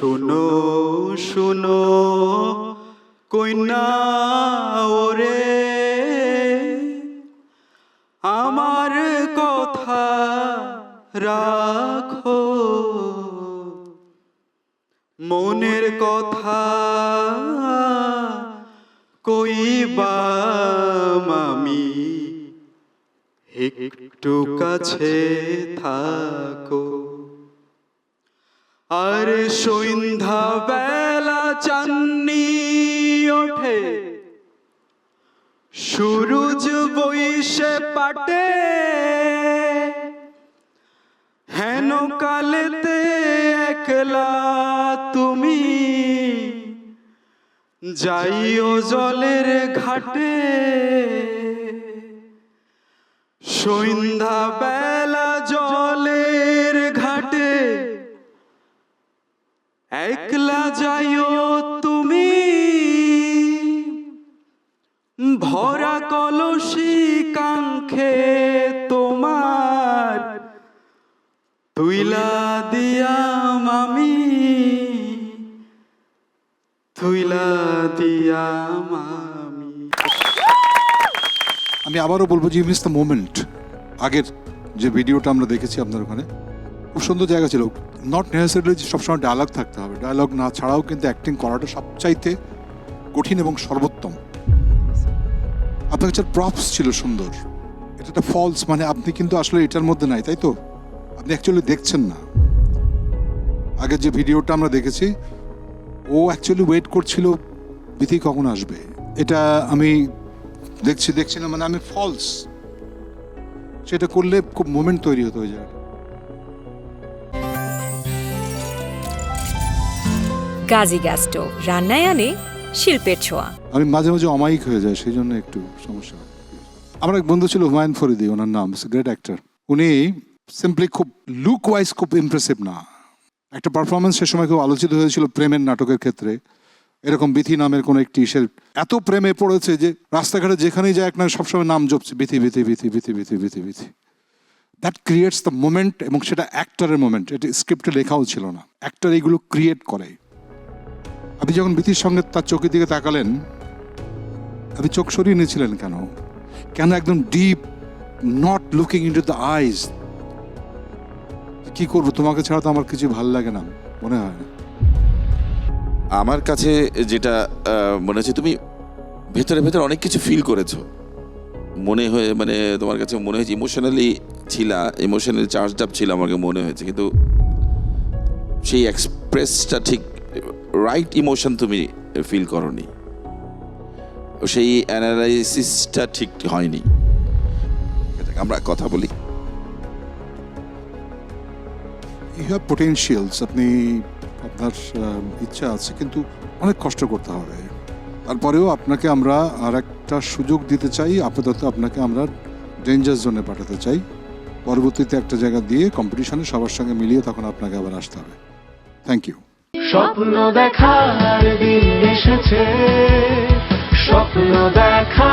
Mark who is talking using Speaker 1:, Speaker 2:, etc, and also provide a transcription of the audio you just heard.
Speaker 1: শুনো শুনো কইনা ওরে। আমার কথা রাখো। মনের কথা কইবা মামি একটু কাছে থাকো। আর সন্ধ্যা বেলা চাননি ওঠে। সূরজ বইসে পাটে। হেন কালেতে একলা তুমি। যাইও জলের ঘাটে। সন্ধ্যা বেলা একলা যাইও তুমি। ভরা কলসি কাঙ্ক্ষে তোমার তুইলা দিয়া মামি তুইলা দিয়া মামি
Speaker 2: আমি আবারও বলব যে মিস দ্য মোমেন্ট আগের যে ভিডিওটা আমরা দেখেছি আপনার ওখানে, খুব সুন্দর জায়গা ছিল। নট নেসেসারি যে সবসময় ডায়লগ থাকতে হবে। ডায়লগ না ছাড়াও কিন্তু অ্যাক্টিং করাটা সবচাইতে কঠিন এবং সর্বোত্তম। আপনার কাছে প্রপস ছিল সুন্দর। এটা একটা ফলস মানে আপনি কিন্তু আসলে এটার মধ্যে নাই, তাই তো? আপনি অ্যাকচুয়ালি দেখছেন না। আগের যে ভিডিওটা আমরা দেখেছি, ও অ্যাকচুয়ালি ওয়েট করছিল বিথি কখন আসবে। এটা আমি দেখছি দেখছি না মানে আমি ফলস সেটা করলে খুব মোমেন্ট তৈরি হতো ওই জায়গাটা।
Speaker 3: গাজী গ্যাস স্টোভ রান্নায় আনে শিল্পের ছোঁয়া।
Speaker 2: আমি মাঝে মাঝে অমায়িক হয়ে যায় সেই জন্য একটু সমস্যা আমার এক বন্ধু ছিল হুমায়ুন ফরিদি, ওনার নাম গ্রেট অ্যাক্টর উনি সিম্পলি খুব লুক ওয়াইজ খুব ইমপ্রেসিভ না। একটা পারফরমেন্স সে সময় খুব আলোচিত হয়েছিল প্রেমের নাটকের ক্ষেত্রে। এরকম বিথি নামের কোনো একটি সে এত প্রেমে পড়েছে যে রাস্তাঘাটে যেখানেই যায় এক না সবসময় নাম জপছে, Bithi Bithi Bithi Bithi Bithi Bithi Bithi. That creates the moment এবং সেটা অ্যাক্টারের মোমেন্ট এটা স্ক্রিপ্টে লেখাও ছিল না। অ্যাক্টার এইগুলো ক্রিয়েট করে। আপনি যখন বিথির সঙ্গে তার চোখের দিকে তাকালেন, আপনি চোখ সরিয়ে নিয়েছিলেন কেন? কেন একদম deep not looking into the eyes কি করব, তোমাকে ছাড়া তো আমার কিছু ভালো লাগে না, মনে হয়।
Speaker 4: আমার কাছে যেটা মনে হচ্ছে তুমি ভেতরে ভেতরে অনেক কিছু ফিল করেছ। মনে হয়ে মানে তোমার কাছে মনে হয়েছে ইমোশনালি ছিলা ইমোশনালি চার্জ আপ ছিল আমাকে মনে হয়েছে, কিন্তু সেই এক্সপ্রেসটা ঠিক রাইট ইমোশন তুমি ফিল করনি। সেই অ্যানালাইসিসটা ঠিক হয়নি। আমরা কথা বলি।
Speaker 2: ইউ হ্যাভ পোটেনশিয়ালস আপনি, আপনার ইচ্ছা আছে, কিন্তু অনেক কষ্ট করতে হবে। তারপরেও আপনাকে আমরা আর একটা সুযোগ দিতে চাই, আপাতত আপনাকে আমরা ডেঞ্জার জোনে পাঠাতে চাই। পরবর্তীতে একটা জায়গা দিয়ে কম্পিটিশনে সবার সঙ্গে মিলিয়ে তখন আপনাকে আবার আসতে হবে। থ্যাংক ইউ
Speaker 5: স্বপ্ন দেখার দিন এসেছে। স্বপ্ন দেখার